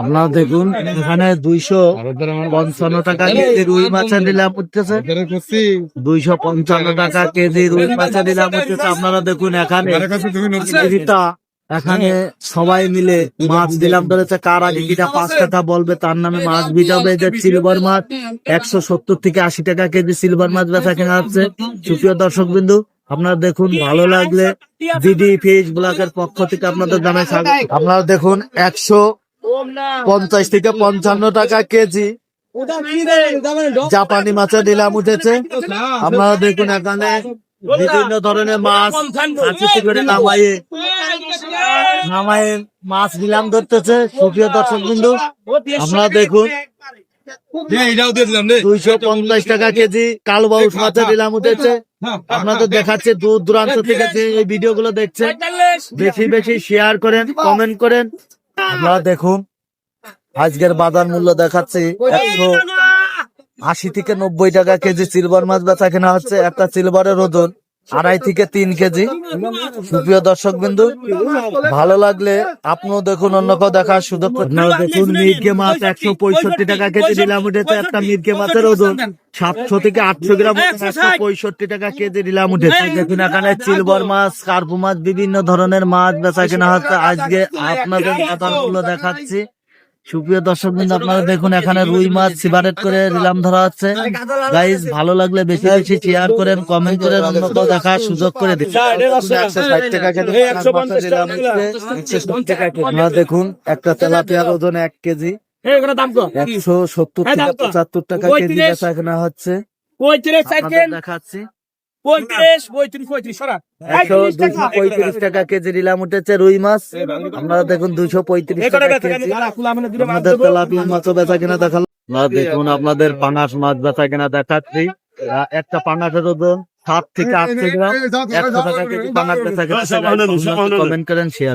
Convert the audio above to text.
আপনারা দেখুন, এখানে দুইশো পঞ্চান্ন টাকা কেজি রুই মাছের নিলাম উঠতেছে দুইশো পঞ্চান্ন টাকা কেজি রুই মাছের নিলাম উঠতেছে আপনারা দেখুন, এখানে এখানে সবাই মিলে মাছ দিলাম ধরেছে। কার আগে কিনা পাঁচ টাকা বলবে, তার নামে মাছ বিজাবে যে সিলভার মাছ, একশো সত্তর থেকে আশি টাকা কেজি সিলভার মাছ বেচা কেনা হচ্ছে। সুপ্রিয় দর্শক বিন্দু আপনারা দেখুন ভালো লাগলে দিদি ফিশ ব্লকের পক্ষ থেকে আপনাদের জানাই স্বাগত। আপনারা দেখুন একশো পঞ্চাশ থেকে পঞ্চান্ন টাকা কেজি। জাপানি মাছের নিলাম উঠেছে। আপনারা দেখুন এখানে বিভিন্ন ধরনের মাছ করে নামাইয়ে নামাইয়ে মাছ নিলাম ধরতেছে। সুপ্রিয় দর্শক বিন্দু আপনারা দেখুন। দুইশো পঞ্চাশ টাকা কেজি কালবাউস মাছের নিলাম উঠেছে। আপনাদের দেখাচ্ছে দূর দূরান্ত থেকে যে এই ভিডিও গুলো দেখছেন বেশি বেশি শেয়ার করেন কমেন্ট করেন। আপনারা দেখুন আজকের বাজার মূল্য দেখাচ্ছে একশো আশি থেকে নব্বই টাকা কেজি সিলভার মাছ বেচা কেনা হচ্ছে। একটা সিলভারের ওজন আড়াই থেকে তিন কেজি। সুপ্রিয় দর্শক বিন্দু ভালো লাগলে আপনিও দেখুন অন্য কেউ দেখার সুযোগ দেখুন মির্গে মাছ একশো পঁয়ষট্টি টাকা কেজি নিলাম উঠেছে একটা মির্গে মাছের ওজন সাতশো থেকে আটশো গ্রাম একশো পঁয়ষট্টি টাকা কেজি নিলাম উঠেছে। দেখুন এখানে সিলভার মাছ কার্পু মাছ বিভিন্ন ধরনের মাছ বেচা কেনা হচ্ছে। আজকে আপনাদের মূল্য দেখাচ্ছি। সুপ্রিয় দর্শক বিন্দু আপনারা দেখুন এখানে রুই মাছ সিভারেট করে নিলাম ধরা হচ্ছে। গাইজ ভালো লাগলে বেশি বেশি শেয়ার করেন কমেন্ট করেন অন্য কেউ দেখার সুযোগ করে দিন। টাকা টাকা। আপনারা দেখুন একটা তেলাপিয়ার ওজন এক কেজি। একশো সত্তর থেকে পঁচাত্তর টাকা কেজি বেচা কেনা হচ্ছে। আপনাদের দেখাচ্ছি একশো দুইশো পঁয়ত্রিশ টাকা কেজি নিলাম উঠেছে রুই মাছ। আপনারা দেখুন দুইশো পঁয়ত্রিশ টাকা কেজি। তেলাপিয়া মাছও বেচা কিনা দেখাল আপনারা দেখুন আপনাদের পাঙাশ মাছ বেচা কিনা দেখাচ্ছি। আহ, একটা পাঙাশের ওজন সাত থেকে আটশো গ্রাম একশো টাকা কেজি পাঙাশ বেচা কিনা কমেন্ট করেন শেয়ার